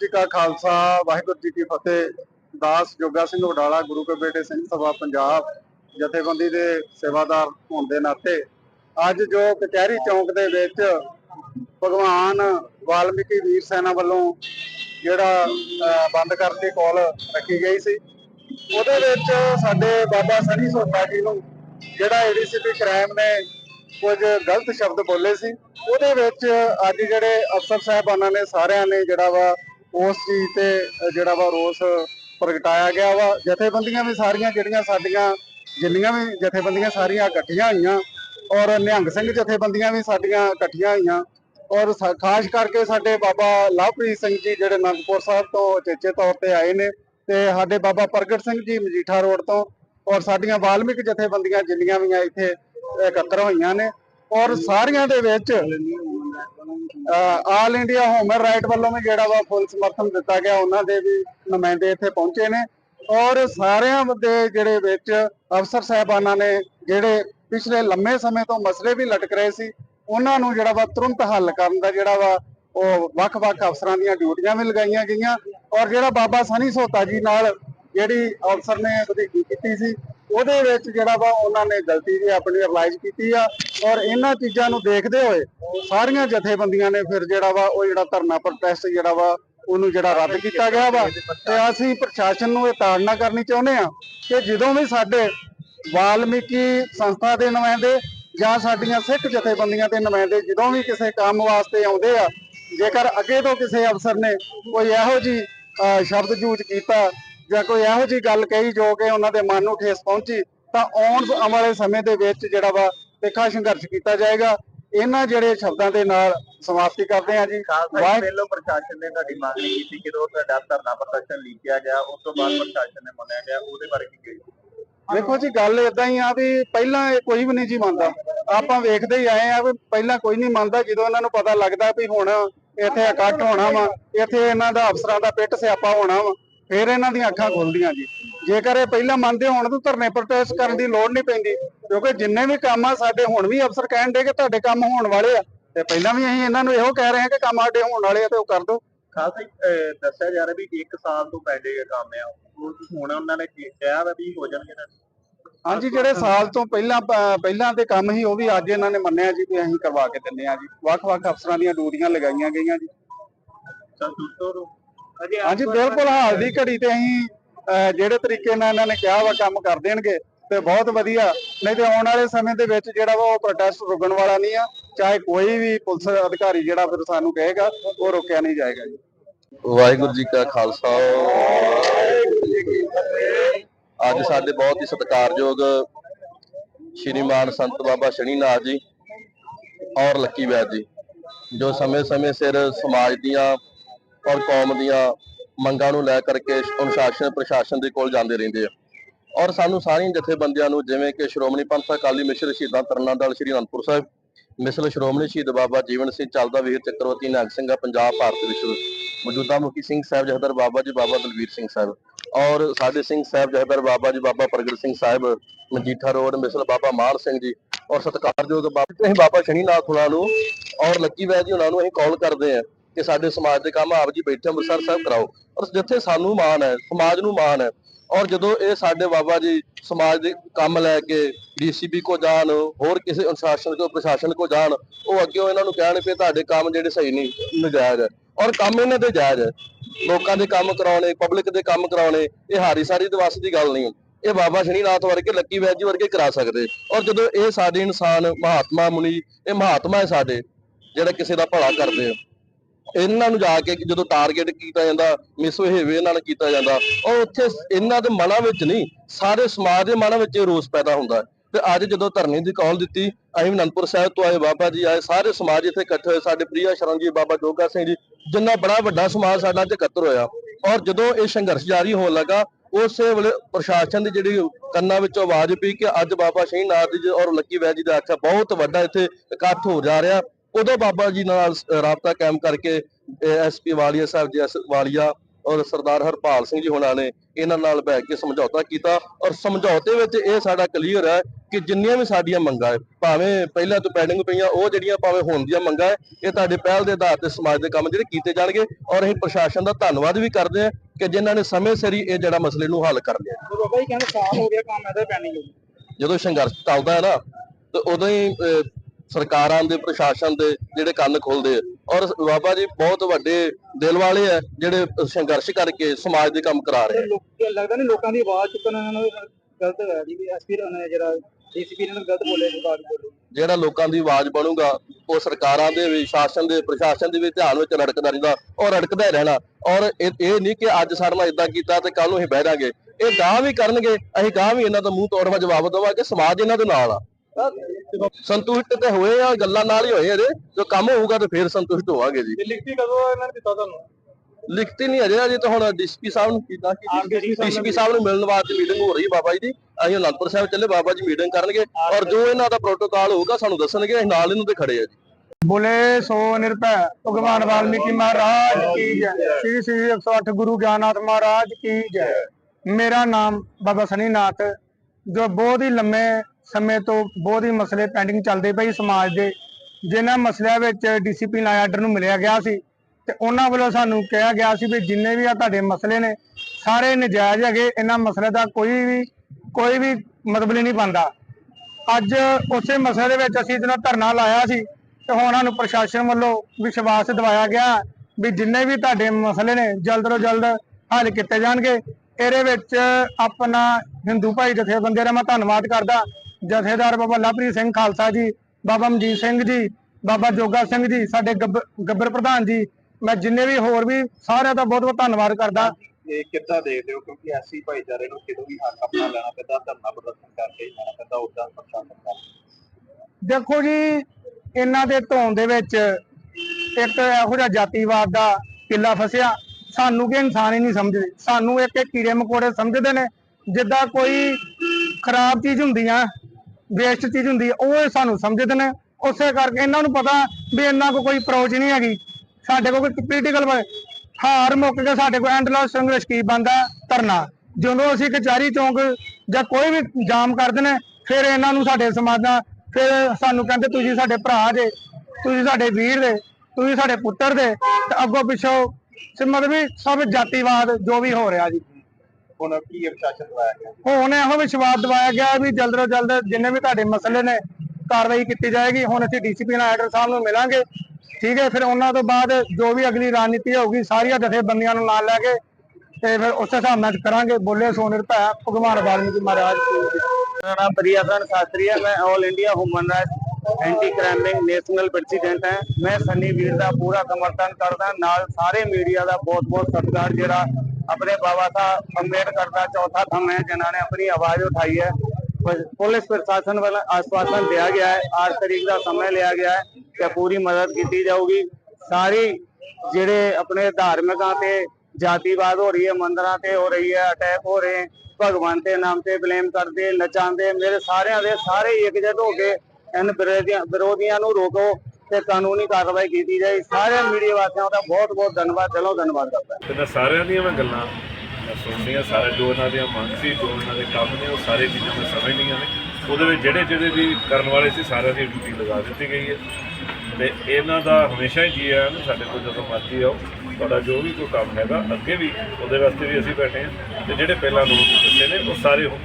ਜੀ ਕਾ ਖਾਲਸਾ, ਵਾਹਿਗੁਰੂ ਜੀ ਕੀ ਫਤਿਹ। ਦਾਸ ਜੋਗਾ ਸਿੰਘ ਵਡਾਲਾ ਗੁਰੂ ਕੇ ਬੇਟੇ ਸਿੰਘ ਸਭਾ ਪੰਜਾਬ, ਜਥੇਬੰਦੀ ਦੇ ਸੇਵਾਦਾਰ ਹੋਣ ਦੇ ਨਾਤੇ। ਅੱਜ ਜੋ ਕਚਹਿਰੀ ਚੌਂਕ ਦੇ ਵਿੱਚ ਭਗਵਾਨ ਵਾਲਮੀਕੀ ਵੀਰ ਸੈਨਾ ਵੱਲੋਂ ਜਿਹੜਾ ਬੰਦ ਕਰਨ ਦੀ ਕਾਲ ਰੱਖੀ ਗਈ ਸੀ, ਉਹਦੇ ਵਿੱਚ ਸਾਡੇ ਬਾਬਾ ਸਨੀ ਸੋਤਾ ਜੀ ਨੂੰ ਜਿਹੜਾ ਏਡੀਸੀਪੀ ਕ੍ਰਾਈਮ ਨੇ ਕੁਝ ਗਲਤ ਸ਼ਬਦ ਬੋਲੇ ਸੀ, ਉਹਦੇ ਵਿੱਚ ਅੱਜ ਜਿਹੜੇ ਅਫਸਰ ਸਾਹਿਬਾਨਾਂ ਨੇ, ਸਾਰਿਆਂ ਨੇ ਜਿਹੜਾ ਵਾ ਉਸ ਚੀਜ਼ ਤੇ ਜਿਹੜਾ ਵਾ ਰੋਸ ਪ੍ਰਗਟਾਇਆ ਗਿਆ ਵਾ। ਜਥੇਬੰਦੀਆਂ ਵੀ ਸਾਰੀਆਂ ਜਿਹੜੀਆਂ ਸਾਡੀਆਂ, ਜਿੰਨੀਆਂ ਵੀ ਜਥੇਬੰਦੀਆਂ ਸਾਰੀਆਂ ਇਕੱਠੀਆਂ ਹੋਈਆਂ, ਔਰ ਨਿਹੰਗ ਸਿੰਘ ਜਥੇਬੰਦੀਆਂ ਵੀ ਸਾਡੀਆਂ ਇਕੱਠੀਆਂ ਹੋਈਆਂ, ਔਰ ਖਾਸ ਕਰਕੇ ਸਾਡੇ ਬਾਬਾ ਲਵਪ੍ਰੀਤ ਸਿੰਘ ਜੀ ਜਿਹੜੇ ਅਨੰਦਪੁਰ ਸਾਹਿਬ ਤੋਂ ਚੇਚੇ ਤੌਰ ਤੇ ਆਏ ਨੇ, ਤੇ ਸਾਡੇ ਬਾਬਾ ਪ੍ਰਗਟ ਸਿੰਘ ਜੀ ਮਜੀਠਾ ਰੋਡ ਤੋਂ, ਔਰ ਸਾਡੀਆਂ ਵਾਲਮੀਕ ਜਥੇਬੰਦੀਆਂ ਜਿੰਨੀਆਂ ਵੀ ਆ ਇੱਥੇ ਇਕੱਤਰ ਹੋਈਆਂ ਨੇ, ਔਰ ਸਾਰੀਆਂ ਦੇ ਵਿੱਚ ਆਲ ਇੰਡੀਆ ਹਿਊਮਨ ਰਾਈਟ ਵੱਲੋਂ ਵੀ ਜਿਹੜਾ ਵਾ ਫੁੱਲ ਸਮਰਥਨ ਦਿੱਤਾ ਗਿਆ, ਉਹਨਾਂ ਦੇ ਵੀ ਨੁਮਾਇੰਦੇ ਇੱਥੇ ਪਹੁੰਚੇ ਨੇ। ਔਰ ਸਾਰਿਆਂ ਦੇ ਜਿਹੜੇ ਵਿੱਚ ਅਫਸਰ ਸਾਹਿਬਾਨਾਂ ਨੇ, ਜਿਹੜੇ ਪਿਛਲੇ ਲੰਮੇ ਸਮੇਂ ਤੋਂ ਮਸਲੇ ਵੀ ਲਟਕ ਰਹੇ ਸੀ, ਉਹਨਾਂ ਨੂੰ ਜਿਹੜਾ ਵਾ ਤੁਰੰਤ ਹੱਲ ਕਰਨ ਦਾ ਜਿਹੜਾ ਵਾ ਉਹ ਵੱਖ-ਵੱਖ ਅਫਸਰਾਂ ਦੀਆਂ ਡਿਊਟੀਆਂ ਵੀ ਲਗਾਈਆਂ ਗਈਆਂ। ਔਰ ਜਿਹੜਾ ਬਾਬਾ ਸਨੀ ਸੋਤਾ ਜੀ ਨਾਲ ਜਿਹੜੀ ਅਫਸਰ ਨੇ ਵਧੀਕੀ ਕੀਤੀ ਸੀ ਉਹਦੇ ਵਿੱਚ ਜਿਹੜਾ ਵਾ ਉਹਨਾਂ ਨੇ ਗਲਤੀ ਵੀ ਆਪਣੀ ਰਿਲਾਈਜ਼ ਕੀਤੀ ਆ ਔਰ ਇਹਨਾਂ ਚੀਜ਼ਾਂ ਨੂੰ ਦੇਖਦੇ ਹੋਏ ਸਾਰੀਆਂ ਜਥੇਬੰਦੀਆਂ ਨੇ ਫਿਰ ਜਿਹੜਾ ਵਾ ਉਹ ਜਿਹੜਾ ਧਰਨਾ ਪ੍ਰੋਟੈਸਟ ਜਿਹੜਾ ਵਾ ਉਹਨੂੰ ਜਿਹੜਾ ਰੱਦ ਕੀਤਾ ਗਿਆ ਵਾ ਤੇ ਅਸੀਂ ਪ੍ਰਸ਼ਾਸਨ ਨੂੰ ਇਹ ਤਾੜਨਾ ਕਰਨੀ ਚਾਹੁੰਦੇ ਆ ਕਿ ਜਦੋਂ ਵੀ ਸਾਡੇ ਵਾਲਮੀਕੀ ਸੰਸਥਾ ਦੇ ਨੁਮਾਇੰਦੇ ਜਾਂ ਸਾਡੀਆਂ ਸਿੱਖ ਜਥੇਬੰਦੀਆਂ ਦੇ ਨੁਮਾਇੰਦੇ ਜਦੋਂ ਵੀ ਕਿਸੇ ਕੰਮ ਵਾਸਤੇ ਆਉਂਦੇ ਆ, ਜੇਕਰ ਅੱਗੇ ਤੋਂ ਕਿਸੇ ਅਫਸਰ ਨੇ ਕੋਈ ਇਹੋ ਜੀ ਸ਼ਬਦ ਜੂਝ ਕੀਤਾ ਜਾਂ ਕੋਈ ਇਹੋ ਜੀ ਗੱਲ ਕਹੀ ਜੋ ਕਿ ਉਹਨਾਂ ਦੇ ਮਨ ਨੂੰ ਠੇਸ ਪਹੁੰਚੀ ਤਾਂ ਆਉਣ ਵਾਲੇ ਸਮੇਂ ਦੇ ਵਿੱਚ ਜਿਹੜਾ ਵਾ ਤਿੱਖਾ ਸੰਘਰਸ਼ ਕੀਤਾ ਜਾਏਗਾ। ਇਹਨਾਂ ਜਿਹੜੇ ਸ਼ਬਦਾਂ ਦੇ ਨਾਲ ਸਮਾਪਤੀ ਕਰਦੇ ਹਾਂ ਜੀ। ਪਹਿਲੋਂ ਪ੍ਰਸ਼ਾਸਨ ਨੇ ਤੁਹਾਡੀ ਮੰਗ ਨਹੀਂ ਕੀਤੀ ਜਦੋਂ ਤੁਹਾਡਾ ਧਰਨਾ ਪ੍ਰਦਰਸ਼ਨ ਲਿਖਿਆ ਗਿਆ ਉਸ ਤੋਂ ਬਾਅਦ ਪ੍ਰਸ਼ਾਸਨ ਨੇ ਮੰਨਿਆ ਗਿਆ ਉਹਦੇ ਬਾਰੇ ਕੀ ਕਹੀ ਦੇਖੋ ਜੀ ਗੱਲ ਇਦਾਂ ਹੀ ਆ ਵੀ ਪਹਿਲਾਂ ਇਹ ਕੋਈ ਵੀ ਨਹੀਂ ਜੀ ਮੰਨਦਾ। ਆਪਾਂ ਵੇਖਦੇ ਹੀ ਆਏ ਆ ਵੀ ਪਹਿਲਾਂ ਕੋਈ ਨਹੀਂ ਮੰਨਦਾ ਜਦੋਂ ਇਹਨਾਂ ਨੂੰ ਪਤਾ ਲੱਗਦਾ ਵੀ ਹੁਣ ਇੱਥੇ ਇਕੱਠ ਹੋਣਾ ਵਾ ਇੱਥੇ ਇਹਨਾਂ ਦਾ ਅਫਸਰਾਂ ਦਾ ਪਿੱਟ ਸਿਆਪਾ ਹੋਣਾ ਵਾ। ਫਿਰ ਇਹਨਾਂ ਦੀਆਂ ਅੱਖਾਂ ਖੁੱਲਦੀਆਂ ਜੀ। ਜੇਕਰ ਇਹ ਪਹਿਲਾਂ ਮੰਨਦੇ ਹੋਣ ਤਾਂ ਧਰਨੇ ਪ੍ਰੋਟੈਸਟ ਕਰਨ ਦੀ ਲੋੜ ਨਹੀਂ ਪੈਂਦੀ ਕਿਉਂਕਿ ਜਿੰਨੇ ਵੀ ਕੰਮ ਆ ਸਾਡੇ ਹੁਣ ਵੀ ਅਫਸਰ ਕਹਿਣ ਦੇ ਕਿ ਤੁਹਾਡੇ ਕੰਮ ਹੋਣ ਵਾਲੇ ਆ। ਤੇ ਪਹਿਲਾਂ ਵੀ ਅਸੀਂ ਇਹਨਾਂ ਨੂੰ ਇਹੋ ਕਹਿ ਰਹੇ ਹਾਂ ਕਿ ਕੰਮ ਸਾਡੇ ਹੋਣ ਵਾਲੇ ਆ ਤੇ ਉਹ ਕਰ ਦਿਓ ਅਹ, ਦੱਸਿਆ ਜਾ ਰਿਹਾ ਵੀ 1 ਸਾਲ ਤੋਂ ਪੈਂਡੇ ਕੰਮ ਆ। ਹੁਣ ਉਹਨਾਂ ਨੇ ਕੀ- ਕਿਹਾ ਵਾ ਹੋ ਜਾਣਗੇ ਹਾਂਜੀ ਜਿਹੜੇ ਸਾਲ ਤੋਂ ਪਹਿਲਾਂ ਪਹਿਲਾਂ ਦੇ ਕੰਮ ਸੀ ਉਹ ਵੀ ਅੱਜ ਇਹਨਾਂ ਨੇ ਮੰਨਿਆ ਜੀ ਵੀ ਅਸੀਂ ਕਰਵਾ ਕੇ ਦਿੰਨੇ ਆ ਜੀ। ਵੱਖ-ਵੱਖ ਅਫਸਰਾਂ ਦੀਆਂ ਡਿਊਟੀਆਂ ਲਗਾਈਆਂ ਗਈਆਂ ਜੀ। ਸਰ ਹਾਂਜੀ ਬਿਲਕੁਲ ਹਾਲ ਦੀ ਘੜੀ ਤੇ ਅਸੀਂ ਜਿਹੜੇ ਤਰੀਕੇ ਨਾਲ ਇਹਨਾਂ ਨੇ ਕਿਹਾ ਵਾ ਕੰਮ ਕਰ ਦੇਣਗੇ ਤੇ ਬਹੁਤ ਵਧੀਆ। ਨਹੀਂ ਤੇ ਆਉਣ ਵਾਲੇ ਸਮੇਂ ਦੇ ਵਿੱਚ ਜਿਹੜਾ ਵਾ ਉਹ ਪ੍ਰੋਟੈਸਟ ਰੁਕਣ ਵਾਲਾ ਨਹੀਂ ਆ। ਚਾਹੇ ਕੋਈ ਵੀ ਪੁਲਿਸ ਅਧਿਕਾਰੀ ਜਿਹੜਾ ਫਿਰ ਸਾਨੂੰ ਕਹੇਗਾ ਉਹ ਰੋਕਿਆ ਨਹੀਂ ਜਾਏਗਾ ਜੀ। ਵਾਹਿਗੁਰੂ ਜੀ ਕਾ ਖਾਲਸਾ। ਅੱਜ ਸਾਡੇ ਬਹੁਤ ਹੀ ਸਤਿਕਾਰਯੋਗ ਸ਼੍ਰੀਮਾਨ ਸੰਤ ਬਾਬਾ ਸ਼ਨੀਨਾਥ ਜੀ ਔਰ ਲੱਕੀ ਵੈਦ ਜੀ ਜੋ ਸਮੇਂ-ਸਮੇਂ ਸਿਰ ਸਮਾਜ ਦੀਆਂ ਔਰ ਕੌਮ ਦੀਆਂ ਮੰਗਾਂ ਨੂੰ ਲੈ ਕਰਕੇ ਅਨੁਸ਼ਾਸਨ ਪ੍ਰਸ਼ਾਸਨ ਦੇ ਕੋਲ ਜਾਂਦੇ ਰਹਿੰਦੇ ਆ। ਔਰ ਸਾਨੂੰ ਸਾਰੀਆਂ ਜਥੇਬੰਦੀਆਂ ਨੂੰ ਜਿਵੇਂ ਕਿ ਸ਼੍ਰੋਮਣੀ ਪੰਥ ਅਕਾਲੀ ਮਿਸ਼ਨ ਸ਼ਹੀਦਾਂ ਤਰਨਾ ਦਲ ਸ਼੍ਰੀ ਅਨੰਦਪੁਰ ਸਾਹਿਬ ਮਿਸਲ ਸ਼੍ਰੋਮਣੀ ਸ਼ਹੀਦ ਬਾਬਾ ਜੀਵਨ ਸਿੰਘ ਚੱਲਦਾ ਵੀਰ ਚੱਕਰਵਰਤੀ ਨਾਗ ਸਿੰਘਾ ਪੰਜਾਬ ਭਾਰਤ ਵਿਸ਼ਵ ਮੌਜੂਦਾ ਮੁਖੀ ਸਿੰਘ ਸਾਹਿਬ ਜਹਦਰ ਬਾਬਾ ਜੀ ਬਾਬਾ ਦਲਵੀਰ ਸਿੰਘ ਸਾਹਿਬ ਔਰ ਸਾਡੇ ਸਿੰਘ ਸਾਹਿਬ ਜਹਦਰ ਬਾਬਾ ਜੀ ਬਾਬਾ ਪ੍ਰਗਟ ਸਿੰਘ ਸਾਹਿਬ, ਮਜੀਠਾ ਰੋਡ, ਮਿਸਲ ਬਾਬਾ ਮਾਨ ਸਿੰਘ ਜੀ ਔਰ ਸਤਿਕਾਰਯੋਗ ਬਾਬਾ ਅਸੀਂ ਬਾਬਾ ਸ਼ਨੀਨਾਥ ਹੁਣਾਂ ਨੂੰ ਔਰ ਲੱਕੀ ਵੈਦ ਜੀ ਉਹਨਾਂ ਨੂੰ ਅਸੀਂ ਕਾਲ ਕਰਦੇ ਆ ਕਿ ਸਾਡੇ ਸਮਾਜ ਦੇ ਕੰਮ ਆਪ ਜੀ ਬੈਠੇ, ਅੰਮ੍ਰਿਤਸਰ ਸਾਹਿਬ ਕਰਾਓ। ਔਰ ਜਿੱਥੇ ਸਾਨੂੰ ਮਾਣ ਹੈ, ਸਮਾਜ ਨੂੰ ਮਾਣ ਹੈ, ਔਰ ਜਦੋਂ ਇਹ ਸਾਡੇ ਬਾਬਾ ਜੀ ਸਮਾਜ ਦੇ ਕੰਮ ਲੈ ਕੇ ਡੀਸੀਪੀ ਕੋ ਜਾਣ, ਹੋਰ ਕਿਸੇ ਅਨੁਸ਼ਾਸਨ ਕੋ, ਪ੍ਰਸ਼ਾਸਨ ਕੋ ਜਾਣ, ਉਹ ਅੱਗੇ ਇਹਨਾਂ ਨੂੰ ਕਹਿਣ ਕਿ ਤੁਹਾਡੇ ਕੰਮ ਜਿਹੜੇ ਸਹੀ ਨਹੀਂ, ਨਜਾਇਜ਼ ਹੈ। ਔਰ ਕੰਮ ਇਹਨਾਂ ਦੇ ਜਾਇਜ਼ ਹੈ। ਲੋਕਾਂ ਦੇ ਕੰਮ ਕਰਾਉਣੇ, ਪਬਲਿਕ ਦੇ ਕੰਮ ਕਰਾਉਣੇ, ਇਹ ਹਾਰੀ ਸਾਰੀ ਦੇ ਦੀ ਗੱਲ ਨਹੀਂ ਇਹ ਬਾਬਾ ਸ਼ਨੀਨਾਥ ਵਰਗੇ, ਲੱਕੀ ਵੈਦ ਜੀ ਵਰਗੇ ਕਰਾ ਸਕਦੇ। ਔਰ ਜਦੋਂ ਇਹ ਸਾਡੇ ਇਨਸਾਨ ਮਹਾਤਮਾ ਮੁਨੀ, ਇਹ ਮਹਾਤਮਾ ਹੈ ਸਾਡੇ, ਜਿਹੜਾ ਕਿਸੇ ਦਾ ਭਲਾ ਕਰਦੇ ਆ। ਇਹਨਾਂ ਨੂੰ ਜਾ ਕੇ ਜਦੋਂ ਟਾਰਗੇਟ ਕੀਤਾ ਜਾਂਦਾ ਮਿਸਬਿਹੇਵ ਇਹਨਾਂ ਨਾਲ ਕੀਤਾ ਜਾਂਦਾ, ਉਹ ਉੱਥੇ ਇਹਨਾਂ ਦੇ ਮਨਾਂ ਵਿੱਚ ਨਹੀਂ, ਸਾਰੇ ਸਮਾਜ ਦੇ ਮਨਾਂ ਵਿੱਚ ਇਹ ਰੋਸ ਪੈਦਾ ਹੁੰਦਾ ਤੇ ਅੱਜ ਜਦੋਂ ਧਰਨੇ ਦੀ ਕਾਲ ਦਿੱਤੀ, ਅਸੀਂ ਅਨੰਦਪੁਰ ਸਾਹਿਬ ਤੋਂ ਆਏ, ਬਾਬਾ ਜੀ ਆਏ, ਸਾਰੇ ਸਮਾਜ ਇੱਥੇ ਇਕੱਠੇ ਹੋਏ, ਸਾਡੇ ਪ੍ਰਿਆ ਸ਼ਰਨ ਜੀ, ਬਾਬਾ ਜੋਗਾ ਸਿੰਘ ਜੀ, ਜਿੰਨਾ ਬੜਾ ਵੱਡਾ ਸਮਾਜ ਸਾਡਾ ਅੱਜ ਇਕੱਤਰ ਹੋਇਆ। ਔਰ ਜਦੋਂ ਇਹ ਸੰਘਰਸ਼ ਜਾਰੀ ਹੋਣ ਲੱਗਾ, ਉਸੇ ਵੇਲੇ ਪ੍ਰਸ਼ਾਸਨ ਦੀ ਜਿਹੜੀ ਕੰਨਾਂ ਵਿੱਚੋਂ ਆਵਾਜ਼ ਪਈ ਕਿ ਅੱਜ ਬਾਬਾ ਸ਼ਹੀਨਾਥ ਜੀ ਔਰ ਲੱਕੀ ਵੈਦ ਜੀ ਦਾ ਆਖਿਆ ਬਹੁਤ ਵੱਡਾ ਇੱਥੇ ਇਕੱਠ ਹੋ ਜਾ ਰਿਹਾ। ਉਦੋਂ ਬਾਬਾ ਜੀ ਨਾਲ ਰਾਬਤਾ ਕਾਇਮ ਕਰਕੇ ਐਸਪੀ ਵਾਲੀਆ ਸਾਹਿਬ ਜੀ ਵਾਲੀਆ ਔਰ ਸਰਦਾਰ ਹਰਪਾਲ ਸਿੰਘ ਜੀ ਹੁਣਾਂ ਨੇ ਇਹਨਾਂ ਨਾਲ ਬਹਿ ਕੇ ਸਮਝੌਤਾ ਕੀਤਾ ਔਰ ਸਮਝੌਤੇ ਵਿੱਚ ਇਹ ਸਾਡਾ ਕਲੀਅਰ ਹੈ ਕਿ ਜਿੰਨੀਆਂ ਵੀ ਸਾਡੀਆਂ ਮੰਗਾਂ ਹੈ ਭਾਵੇਂ ਪਹਿਲਾਂ ਤੋਂ ਪੈਂਡਿੰਗ ਪਈਆਂ ਉਹ ਜਿਹੜੀਆਂ ਭਾਵੇਂ ਹੁਣ ਦੀਆਂ ਮੰਗਾਂ ਹੈ ਇਹ ਤੁਹਾਡੇ ਪਹਿਲ ਦੇ ਆਧਾਰ ਤੇ ਸਮਾਜ ਦੇ ਕੰਮ ਜਿਹੜੇ ਕੀਤੇ ਜਾਣਗੇ ਔਰ ਅਸੀਂ ਪ੍ਰਸ਼ਾਸਨ ਦਾ ਧੰਨਵਾਦ ਵੀ ਕਰਦੇ ਹਾਂ ਕਿ ਜਿਨ੍ਹਾਂ ਨੇ ਸਮੇਂ ਸਿਰ ਹੀ ਇਹ ਜਿਹੜਾ ਮਸਲੇ ਨੂੰ ਹੱਲ ਕਰ ਲਿਆ। ਬਾਬਾ ਜੀ ਕਹਿੰਦੇ ਸਾਲ ਹੋ ਗਿਆ ਕੰਮ ਇਹਦਾ ਪੈਂਡਿੰਗ ਜਦੋਂ ਸੰਘਰਸ਼ ਚੱਲਦਾ ਹੈ ਨਾ ਤੇ ਉਦੋਂ ਹੀ ਸਰਕਾਰਾਂ ਦੇ ਪ੍ਰਸ਼ਾਸਨ ਦੇ ਜਿਹੜੇ ਕੰਨ ਖੁੱਲਦੇ ਆ। ਔਰ ਬਾਬਾ ਜੀ ਬਹੁਤ ਵੱਡੇ ਦਿਲ ਵਾਲੇ ਆ ਜਿਹੜੇ ਸੰਘਰਸ਼ ਕਰਕੇ ਸਮਾਜ ਦੇ ਕੰਮ ਕਰਾ ਰਹੇ ਆ। ਲੋਕ ਲੱਗਦਾ ਨਹੀਂ ਲੋਕਾਂ ਦੀ ਆਵਾਜ਼ ਚੁੱਕਣ ਇਹਨਾਂ ਨੂੰ ਗਲਤ ਹੈ ਜੀ ਵੀ ਐਸਪੀ ਨੇ ਜਿਹੜਾ ਡੀਸੀਪੀ ਨੇ ਗਲਤ ਬੋਲੇ ਜੀ ਬਾਤ ਬੋਲੇ। ਜਿਹੜਾ ਲੋਕਾਂ ਦੀ ਆਵਾਜ਼ ਬਣੂਗਾ ਉਹ ਸਰਕਾਰਾਂ ਦੇ ਵੀ ਸ਼ਾਸਨ ਦੇ ਪ੍ਰਸ਼ਾਸਨ ਦੇ ਵੀ ਧਿਆਨ ਵਿੱਚ ਰੜਕਦਾ ਰਹਿੰਦਾ ਔਰ ਰੜਕਦਾ ਰਹਿਣਾ। ਔਰ ਇਹ ਇਹ ਨਹੀਂ ਕਿ ਅੱਜ ਸਾਡੇ ਨਾਲ ਇਦਾਂ ਕੀਤਾ ਤੇ ਕੱਲ ਨੂੰ ਅਸੀਂ ਬਹਿ ਜਾਾਂਗੇ। ਇਹ ਗਾਂ ਵੀ ਕਰਨਗੇ ਅਸੀਂ ਗਾਂ ਵੀ ਇਹਨਾਂ ਦਾ ਮੂੰਹ ਤੋੜਵਾ ਜਵਾਬ ਦੇਵਾਂਗੇ ਸਮਾਜ ਇਹਨਾਂ ਦੇ ਨਾਲ ਆ। ਸੰਤੁਸ਼ਟ ਤੇ ਹੋਏ ਆ ਗੱਲਾਂ ਨਾਲ ਹੀ ਹੋਏ ਇਹਦੇ। ਜੋ ਕੰਮ ਹੋਊਗਾ ਤੇ ਫੇਰ ਸੰਤੁਸ਼ਟ ਹੋਵਾਂਗੇ ਜੀ। ਲਿਖਤੀ ਕਦੋਂ ਇਹਨਾਂ ਨੇ ਦਿੱਤਾ ਤੁਹਾਨੂੰ? ਲਿਖਤੀ ਨਹੀਂ ਅਜੇ ਅਜੇ ਤਾਂ ਹੁਣ ਡੀਸੀਪੀ ਸਾਹਿਬ ਨੂੰ ਕੀਤਾ ਡੀਸੀਪੀ ਸਾਹਿਬ ਨੂੰ ਮਿਲਣ ਵਾਸਤੇ ਮੀਟਿੰਗ ਹੋ ਰਹੀ ਹੈ ਬਾਬਾ ਜੀ ਦੀ। ਅਸੀਂ ਅਨੰਦਪੁਰ ਸਾਹਿਬ ਚੱਲੇ ਬਾਬਾ ਜੀ ਮੀਟਿੰਗ ਕਰਨਗੇ। ਔਰ ਜੋ ਇਹਨਾਂ ਦਾ ਪ੍ਰੋਟੋਕਾਲ ਹੋਊਗਾ ਸਾਨੂੰ ਦੱਸਣਗੇ। ਅਸੀਂ ਨਾਲ ਇਹਨੂੰ ਤੇ ਖੜੇ ਆ ਜੀ। ਬੋਲੇ ਸੋ ਨਿਰਭੈ ਭਗਵਾਨ ਵਾਲਮੀਕੀ ਮਹਾਰਾਜ ਕੀ ਜੈ। ਸ੍ਰੀ ਸ੍ਰੀ 108 ਗੁਰੂ ਗਿਆਨਨਾਥ ਮਹਾਰਾਜ ਕੀ ਜੈ। ਮੇਰਾ ਨਾਮ ਬਾਬਾ ਸਨੀਨਾਥ। ਜੋ ਬਹੁਤ ਹੀ ਲੰਮੇ ਸਮੇਂ ਤੋਂ ਬਹੁਤ ਹੀ ਮਸਲੇ ਪੈਂਡਿੰਗ ਚੱਲਦੇ ਪਈ ਸਮਾਜ ਦੇ। ਜਿਨ੍ਹਾਂ ਮਸਲਿਆਂ ਵਿੱਚ ਡੀਸੀਪੀ ਆਰਡਰ ਨੂੰ ਮਿਲਿਆ ਗਿਆ ਸੀ ਤੇ ਉਹਨਾਂ ਵੱਲੋਂ ਸਾਨੂੰ ਕਿਹਾ ਗਿਆ ਸੀ ਵੀ ਜਿੰਨੇ ਵੀ ਆ ਤੁਹਾਡੇ ਮਸਲੇ ਨੇ, ਸਾਰੇ ਨਜਾਇਜ਼ ਹੈਗੇ, ਇਹਨਾਂ ਮਸਲੇ ਦਾ ਕੋਈ ਵੀ ਕੋਈ ਵੀ ਮਤਲਬ ਨਹੀਂ ਬਣਦਾ। ਅੱਜ ਉਸੇ ਮਸਲੇ ਦੇ ਵਿੱਚ ਅਸੀਂ ਜਦੋਂ ਧਰਨਾ ਲਾਇਆ ਸੀ ਤੇ ਹੁਣ ਸਾਨੂੰ ਪ੍ਰਸ਼ਾਸਨ ਵੱਲੋਂ ਵਿਸ਼ਵਾਸ ਦਿਵਾਇਆ ਗਿਆ ਵੀ ਜਿੰਨੇ ਵੀ ਤੁਹਾਡੇ ਮਸਲੇ ਨੇ, ਜਲਦ ਤੋਂ ਜਲਦ ਹੱਲ ਕੀਤੇ ਜਾਣਗੇ। ਇਹਦੇ ਵਿੱਚ ਆਪਣਾ ਹਿੰਦੂ ਭਾਈ ਜਥੇਬੰਦੀਆਂ ਦਾ ਮੈਂ ਧੰਨਵਾਦ ਕਰਦਾ। ਜਥੇਦਾਰ ਬਾਬਾ ਲਵਪ੍ਰੀਤ ਸਿੰਘ ਖਾਲਸਾ ਜੀ ਬਾਬਾ ਮਨਜੀਤ ਸਿੰਘ ਜੀ ਬਾਬਾ ਜੋਗਾ ਸਿੰਘ ਜੀ ਸਾਡੇ ਗੱਬ- ਗੱਬਰ ਪ੍ਰਧਾਨ ਜੀ। ਮੈਂ ਜਿੰਨੇ ਵੀ ਹੋਰ ਵੀ ਸਾਰਿਆਂ ਦਾ ਬਹੁਤ ਬਹੁਤ ਧੰਨਵਾਦ ਕਰਦਾ। ਇਹ ਕਿੱਦਾਂ ਦੇਖਦੇ ਹੋ? ਕਿਉਂਕਿ ਐਸੀ ਭਾਈਚਾਰੇ ਨੂੰ ਕਿਦੋਂ ਵੀ ਹੱਕ ਆਪਣਾ ਲੈਣਾ ਪੈਂਦਾ ਧਰਨਾ ਪ੍ਰਦਰਸ਼ਨ ਕਰਕੇ ਹੀ ਲੈਣਾ ਪੈਂਦਾ ਉਦਾਂ ਪ੍ਰਸ਼ਾਸਨ ਦਾ। ਦੇਖੋ ਜੀ ਇਹਨਾਂ ਦੇ ਧੌਣ ਦੇ ਵਿੱਚ ਇੱਕ ਇਹੋ ਜਿਹਾ ਜਾਤੀਵਾਦ ਦਾ ਕਿੱਲਾ ਫਸਿਆ। ਸਾਨੂੰ ਕਿ ਇਨਸਾਨ ਹੀ ਨਹੀਂ ਸਮਝਦੇ। ਸਾਨੂੰ ਇੱਕ ਇੱਕ ਕੀੜੇ ਮਕੌੜੇ ਸਮਝਦੇ ਨੇ। ਜਿੱਦਾਂ ਕੋਈ ਖਰਾਬ ਚੀਜ਼ ਹੁੰਦੀ ਆ ਵੇਸਟ ਚੀਜ਼ ਹੁੰਦੀ ਆ ਉਹ ਸਾਨੂੰ ਸਮਝਦੇ ਨੇ। ਉਸੇ ਕਰਕੇ ਇਹਨਾਂ ਨੂੰ ਪਤਾ ਵੀ ਇਹਨਾਂ ਕੋ ਕੋਈ ਅਪਰੋਚ ਨਹੀਂ ਹੈਗੀ। ਸਾਡੇ ਕੋਲ ਕੋਈ ਪੋਲੀਟੀਕਲ ਹਾਰ ਮੁੱਕ ਕੇ ਸਾਡੇ ਕੋਲ ਐਂਡਲੈਸ ਸੰਘਰਸ਼ ਕੀ ਬੰਦਾ ਧਰਨਾ। ਜਦੋਂ ਅਸੀਂ ਕਚਹਿਰੀ ਚੌਂਕ ਜਾਂ ਕੋਈ ਵੀ ਜਾਮ ਕਰਦੇ ਨੇ, ਫਿਰ ਇਹਨਾਂ ਨੂੰ ਸਾਡੇ ਸਮਾਜਾਂ ਫਿਰ ਸਾਨੂੰ ਕਹਿੰਦੇ, ਤੁਸੀਂ ਸਾਡੇ ਭਰਾ ਦੇ ਤੁਸੀਂ ਸਾਡੇ ਵੀਰ ਦੇ ਤੁਸੀਂ ਸਾਡੇ ਪੁੱਤਰ ਦੇ ਤੇ ਅੱਗੋਂ ਪਿੱਛੋਂ ਮਤਲਬ ਵੀ ਸਭ ਜਾਤੀਵਾਦ ਜੋ ਵੀ ਹੋ ਰਿਹਾ ਜੀ। ਹੁਣ ਕੀ ਅਭਿਸ਼ਾਸਨ ਦਵਾਇਆ ਗਿਆ? ਹੁਣ ਇਹੋ ਵਿਸ਼ਵਾਸ ਦਵਾਇਆ ਗਿਆ ਵੀ ਜਲਦ ਤੋਂ ਜਲਦ ਜਿੰਨੇ ਵੀ ਤੁਹਾਡੇ ਮਸਲੇ ਨੇ ਕਾਰਵਾਈ ਕੀਤੀ ਜਾਏਗੀ। ਹੁਣ ਅਸੀਂ ਡੀਸੀਪੀ ਨਾਲ ਐਡਰ ਸਾਹਿਬ ਨੂੰ ਮਿਲਾਂਗੇ। ਠੀਕ ਹੈ ਫਿਰ ਉਹਨਾਂ ਤੋਂ ਬਾਅਦ ਜੋ ਵੀ ਅਗਲੀ ਰਣਨੀਤੀ ਹੋਊਗੀ ਸਾਰੀਆਂ ਜਥੇਬੰਦੀਆਂ ਨੂੰ ਨਾਲ ਲੈ ਕੇ ਤੇ ਫਿਰ ਉਸ ਹਿਸਾਬ ਨਾਲ ਕਰਾਂਗੇ। ਬੋਲੇ ਸੋਨਰ ਭੈ ਭਗਵਾਨ ਵਾਲਮੀਕੀ ਮਹਾਰਾਜ ਮੇਰਾ ਨਾਮ ਪ੍ਰਿਆਸਨ ਸ਼ਾਸਤਰੀ ਹੈ ਮੈਂ all India human rights anti criming national president ਹਾਂ। ਮੈਂ ਸਨੀ ਵੀਰ ਦਾ ਪੂਰਾ ਸਮਰਥਨ ਕਰਦਾ। ਨਾਲ ਸਾਰੇ ਮੀਡੀਆ ਦਾ ਬਹੁਤ ਬਹੁਤ ਸਤਿਕਾਰ ਜਿਹੜਾ ਆਪਣੇ ਬਾਬਾ ਸਾਹਿਬ ਅੰਬੇਡਕਰ ਦਾ ਚੌਥਾ ਥੰਮ ਹੈ, ਜਿਨ੍ਹਾਂ ਨੇ ਆਪਣੀ ਆਵਾਜ਼ ਉਠਾਈ ਹੈ। ਪ- ਪੁਲਿਸ ਪ੍ਰਸ਼ਾਸਨ ਵੱਲੋਂ ਆਸ਼ਵਾਸਨ ਦਿਆ ਗਿਆ ਹੈ 8 ਤਰੀਕ ਦਾ ਸਮਾਂ ਲਿਆ ਗਿਆ ਹੈ ਕਿ ਪੂਰੀ ਮਦਦ ਕੀਤੀ ਜਾਊਗੀ। ਸਾਰੀ ਜਿਹੜੇ ਆਪਣੇ ਧਾਰਮਿਕਾਂ ਤੇ ਜਾਤੀਵਾਦ ਹੋ ਰਹੀ ਹੈ, ਮੰਦਰਾਂ ਤੇ ਹੋ ਰਹੀ ਹੈ ਅਟੈਕ ਹੋ ਰਹੇ ਹੈ, ਭਗਵਾਨ ਦੇ ਨਾਮ ਤੇ ਬਲੇਮ ਕਰਦੇ ਨਚਾਉਂਦੇ ਮੇਰੇ ਸਾਰਿਆਂ ਦੇ ਸਾਰੇ ਇਕਜੁੱਟ ਹੋ ਕੇ ਇਹਨਾਂ ਵਿਰੋਧੀਆਂ ਨੂੰ ਰੋਕੋ। ਤੇ ਕਾਨੂੰਨੀ ਕਾਰਵਾਈ ਕੀਤੀ ਜਾਏ। ਸਾਰੇ ਮੀਡੀਆ ਵਾਸੀਆਂ ਦਾ ਬਹੁਤ ਬਹੁਤ ਧੰਨਵਾਦ। ਦਿਲੋਂ ਧੰਨਵਾਦ ਕਰਦਾ ਤੇ ਮੈਂ ਸਾਰਿਆਂ ਦੀਆਂ ਮੈਂ ਗੱਲਾਂ ਮੈਂ ਸੁਣਦੀਆਂ ਸਾਰਾ ਜੋ ਇਹਨਾਂ ਦੀਆਂ ਮੰਗ ਸੀ, ਜੋ ਇਹਨਾਂ ਦੇ ਕੰਮ ਨੇ, ਉਹ ਸਾਰੇ ਚੀਜ਼ਾਂ ਮੈਂ ਸਮਝਦੀਆਂ ਨੇ। ਉਹਦੇ ਵਿੱਚ ਜਿਹੜੇ ਜਿਹੜੇ ਵੀ ਕਰਨ ਵਾਲੇ ਸੀ, ਸਾਰਿਆਂ ਦੀ ਡਿਊਟੀ ਲਗਾ ਦਿੱਤੀ ਗਈ ਹੈ। ਤੇ ਇਹਨਾਂ ਦਾ ਹਮੇਸ਼ਾ ਹੀ ਜੀ ਆਇਆਂ ਨੂੰ, ਸਾਡੇ ਕੋਲ ਜਦੋਂ ਮਰਜ਼ੀ ਆਓ। ਤੁਹਾਡਾ ਜੋ ਵੀ ਕੋਈ ਕੰਮ ਹੈਗਾ, ਅੱਗੇ ਵੀ ਉਹਦੇ ਵਾਸਤੇ ਵੀ ਅਸੀਂ ਬੈਠੇ ਹਾਂ। ਤੇ ਜਿਹੜੇ ਪਹਿਲਾਂ ਲੋਕ ਦੱਸੇ ਨੇ, ਉਹ ਸਾਰੇ ਹੋ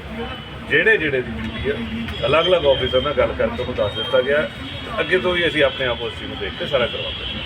ਜਿਹੜੇ ਜਿਹੜੇ ਦੀ ਡਿਊਟੀ ਹੈ, ਅਲੱਗ-ਅਲੱਗ ਆਫਿਸਰ ਨਾਲ ਗੱਲ ਕਰਕੇ ਉਹਨੂੰ ਦੱਸ ਦਿੱਤਾ ਗਿਆ। ਅੱਗੇ ਤੋਂ ਵੀ ਅਸੀਂ ਆਪਣੇ ਆਪ ਉਸ ਚੀਜ਼ ਨੂੰ ਦੇਖ ਕੇ ਸਾਰਾ ਕਰਵਾਉਂਦੇ